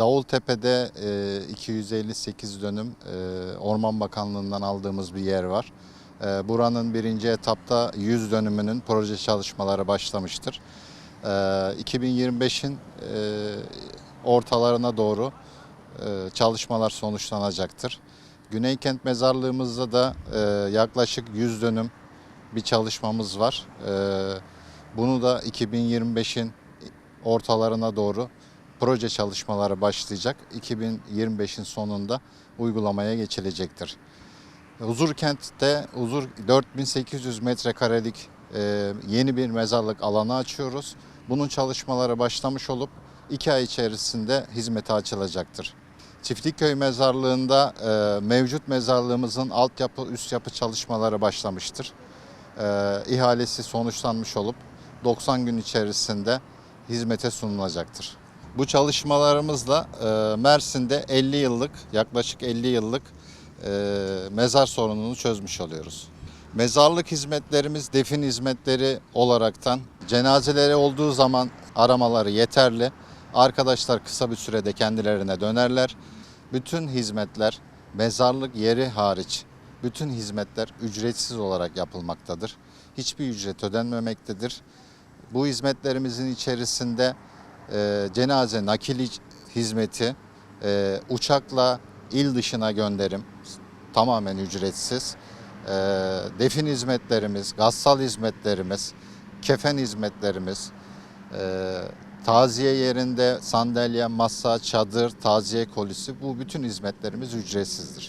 Davultepe'de e, 258 dönüm e, Orman Bakanlığı'ndan aldığımız bir yer var. E, Buranın birinci etapta 100 dönümünün proje çalışmaları başlamıştır. E, 2025'in e, ortalarına doğru e, çalışmalar sonuçlanacaktır. Güneykent Mezarlığımızda da e, yaklaşık 100 dönüm bir çalışmamız var. E, Bunu da 2025'in ortalarına doğru proje çalışmaları başlayacak. 2025'in sonunda uygulamaya geçilecektir. Huzurkent'te Huzur 4800 metrekarelik e, yeni bir mezarlık alanı açıyoruz. Bunun çalışmaları başlamış olup 2 ay içerisinde hizmete açılacaktır. Çiftlikköy Mezarlığı'nda e, mevcut mezarlığımızın altyapı, üst yapı çalışmaları başlamıştır. E, ihalesi sonuçlanmış olup 90 gün içerisinde hizmete sunulacaktır. Bu çalışmalarımızla e, Mersin'de 50 yıllık, yaklaşık 50 yıllık e, mezar sorununu çözmüş oluyoruz. Mezarlık hizmetlerimiz defin hizmetleri olaraktan cenazeleri olduğu zaman aramaları yeterli. Arkadaşlar kısa bir sürede kendilerine dönerler. Bütün hizmetler mezarlık yeri hariç bütün hizmetler ücretsiz olarak yapılmaktadır. Hiçbir ücret ödenmemektedir. Bu hizmetlerimizin içerisinde e, cenaze nakil hizmeti, e, uçakla il dışına gönderim tamamen ücretsiz. E, defin hizmetlerimiz, gassal hizmetlerimiz, kefen hizmetlerimiz, e, taziye yerinde sandalye, masa, çadır, taziye kolisi bu bütün hizmetlerimiz ücretsizdir.